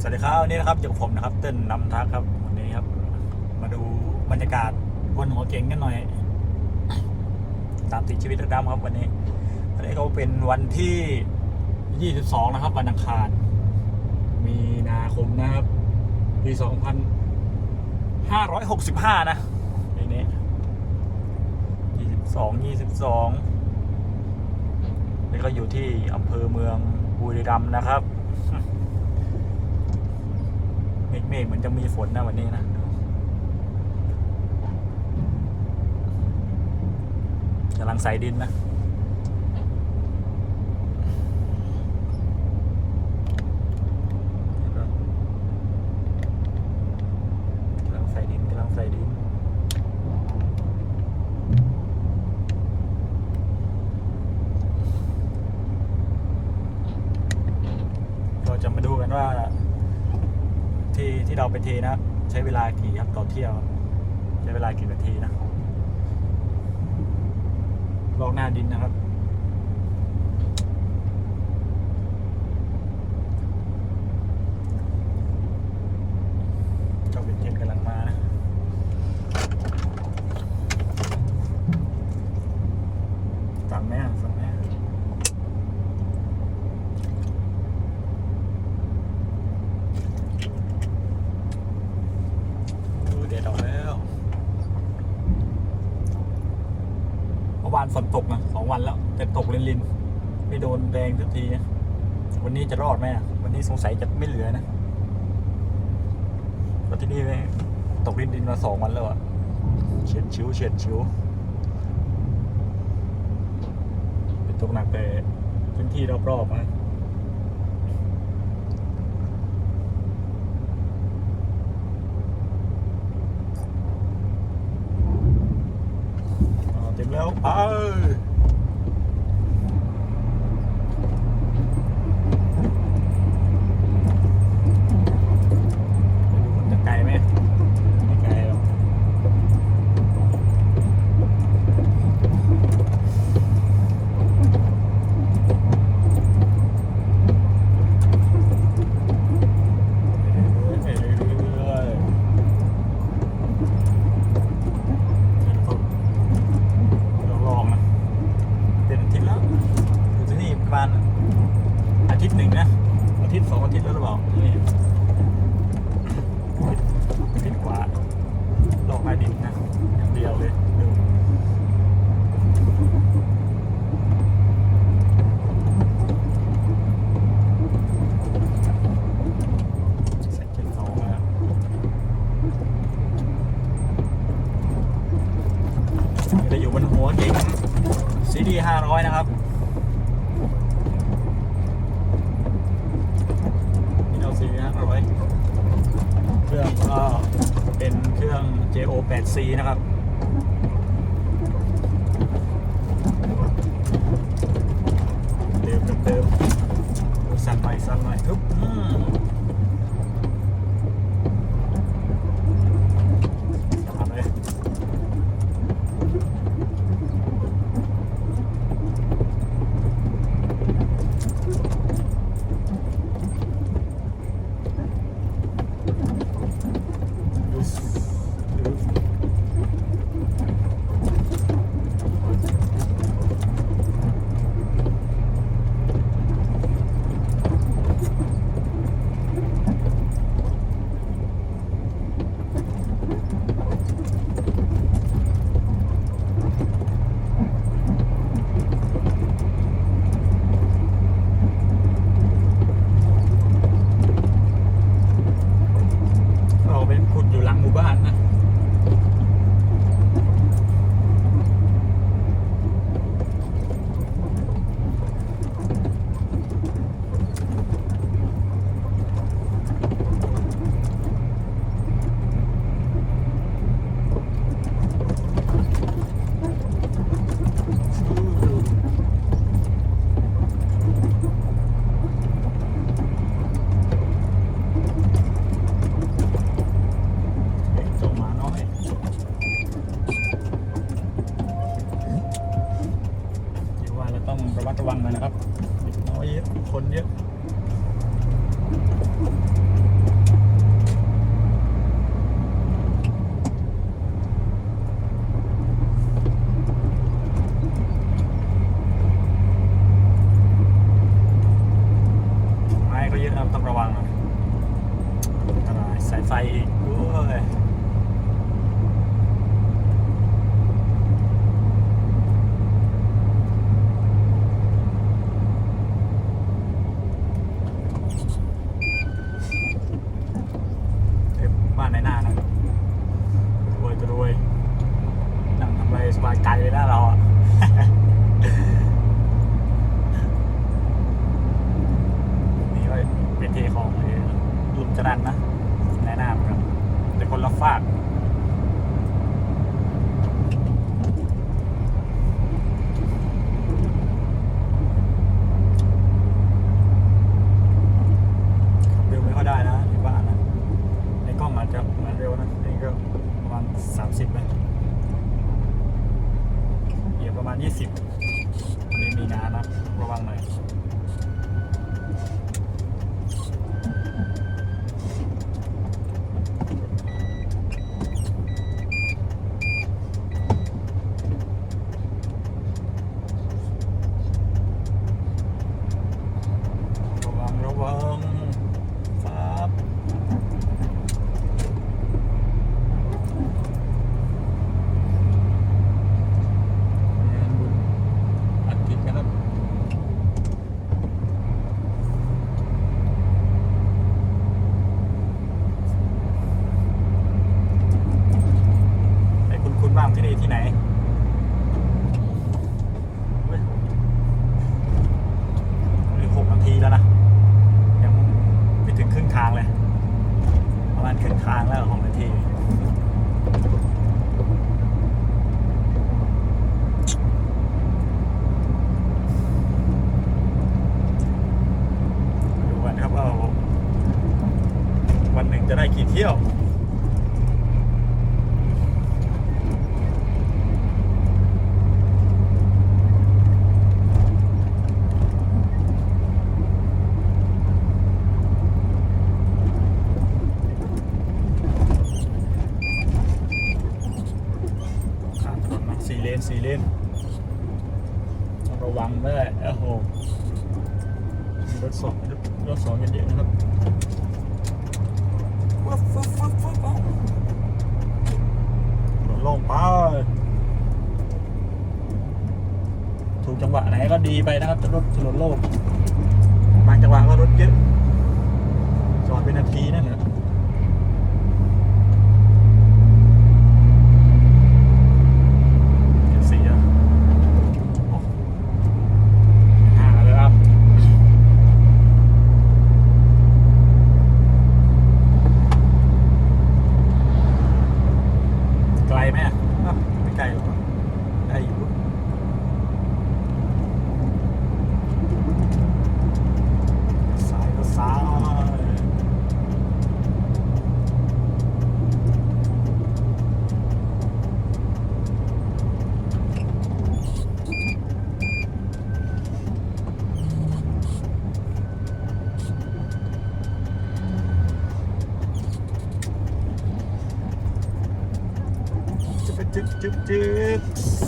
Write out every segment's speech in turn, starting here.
สวัสดีครับวันนี้นะครับอยู่กับผมนะครับเต้นนำทักครับวันนี้ครับ มาดูบรรยากาศบนหัวเก่งกันหน่อย ตามติดชีวิตรถดำครับวันนี้วันนี้ก็เป็นวันที่ 22 นะครับวันอังคาร มีนาคมนะครับปี2565 นะปีนี้ 22 22นี่ก็อยู่ที่อำเภอเมืองบุรีรัมย์นะครับ เมฆเมฆเหมือนจะมีฝนนะวันนี้นะกำลังใส่ดินนะกำลังใส่ดินกำลังใส่ดิน เราจะมาดูกันว่าาไปเทนะใช้เวลากี่ครับต่อเที่ยว ใช้เวลากี่นาทีนะลอกหน้าดินนะครับ เจ้าเป็นเย็นกำลังมานะฟังแม่ฟังแม่ ดูเด็ดออกแล้วเมื่อวานฝนตกนะสองวันแล้ว แต่ตกลินลินๆไม่โดนแดงสักทีวันนี้จะรอดไหมวันนี้สงสัยจะไม่เหลือนะเพราที่นี่ตกดินดินมาสองวันแล้วอะเฉียดชิวเฉียดชิวเป็นตกหนักแต่พื้นที่รอบๆนะ นั้นนะ ไปนะครับรถถนนโลกบางจังหวะก็รถเยอะจอดเป็นนาทีนั่นแหล it.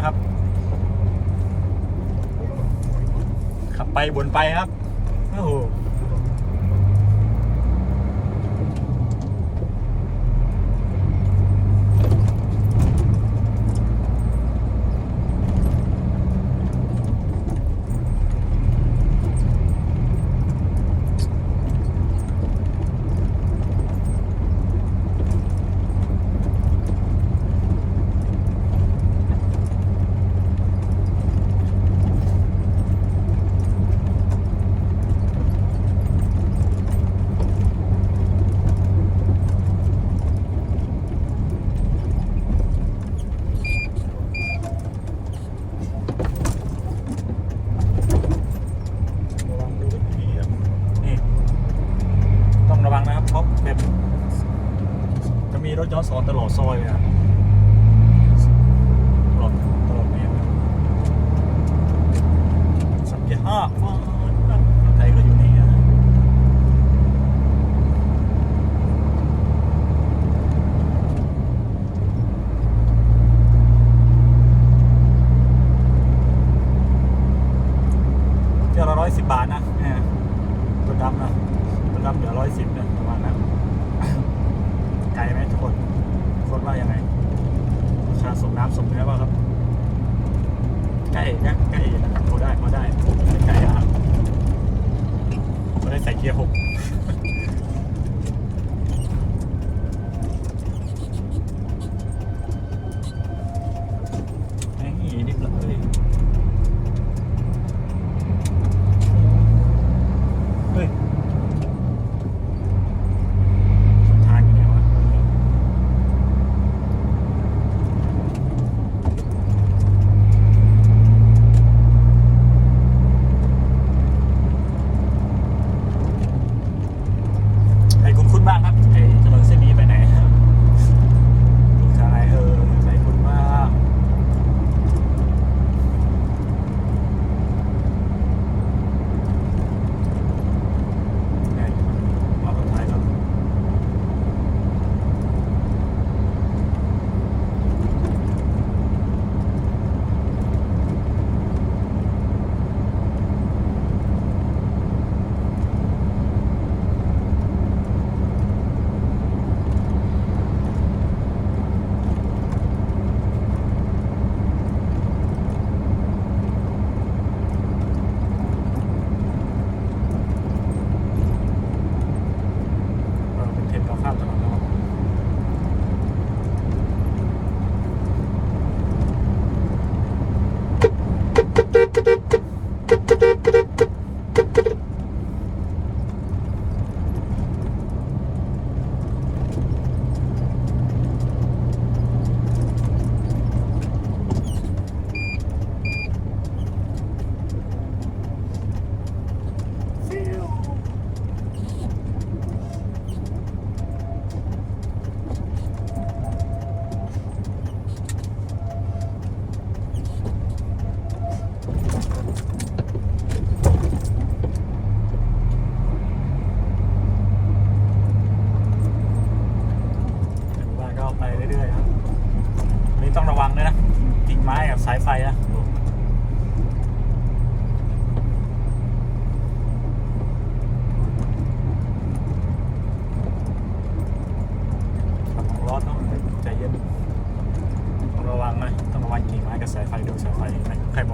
ะครับ ขับไปบนไปครับ โอ้โห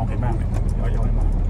เห็นบ้างเลยย่อยๆมา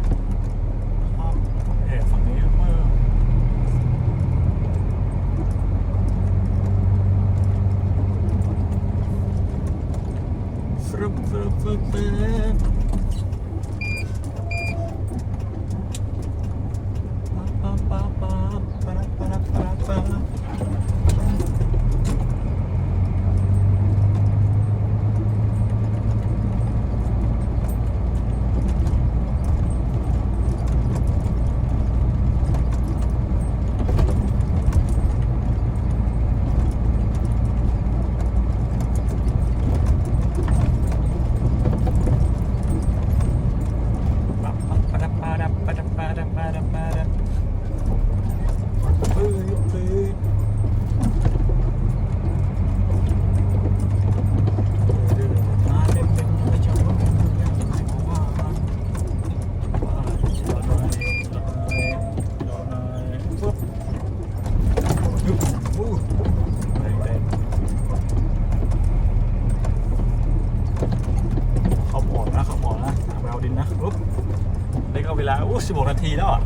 นาทีแล้วอะ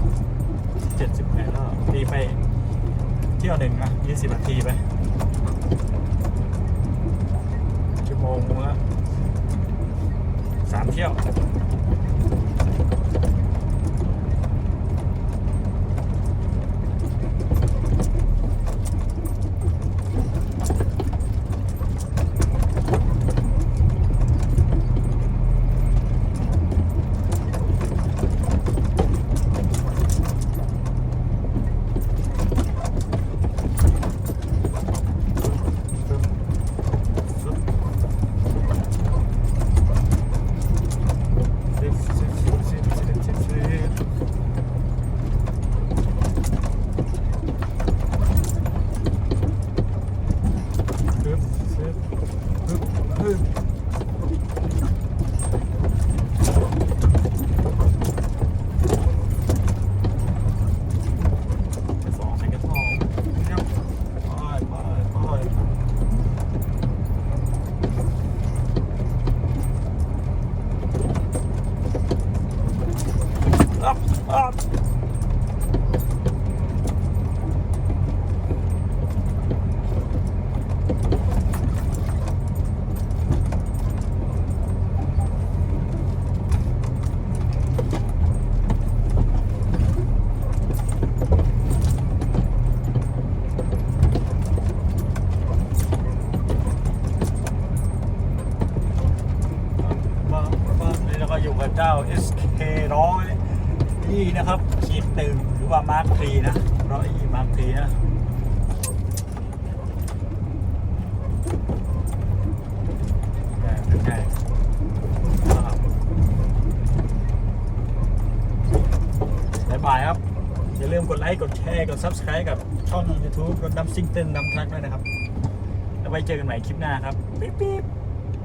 เจ็ดสิบแปดแล้วตีไปเที่ยวหนึ่งนะยี่สิบนาทีไปชั่วโมงละสามเที่ยว 9 SK 100นี่นะครับขีดหนึ่งหรือว่ามาร์คทีนะร้อยมาร์คทีนะบายครับ อย่าลืมกดไลค์ กดแชร์ กด Subscribe กับช่อง YouTube รถดำซิงเติ้ลดำทรักด้วยนะครับ แล้วไว้เจอกันใหม่คลิปหน้าครับ ปิ๊บ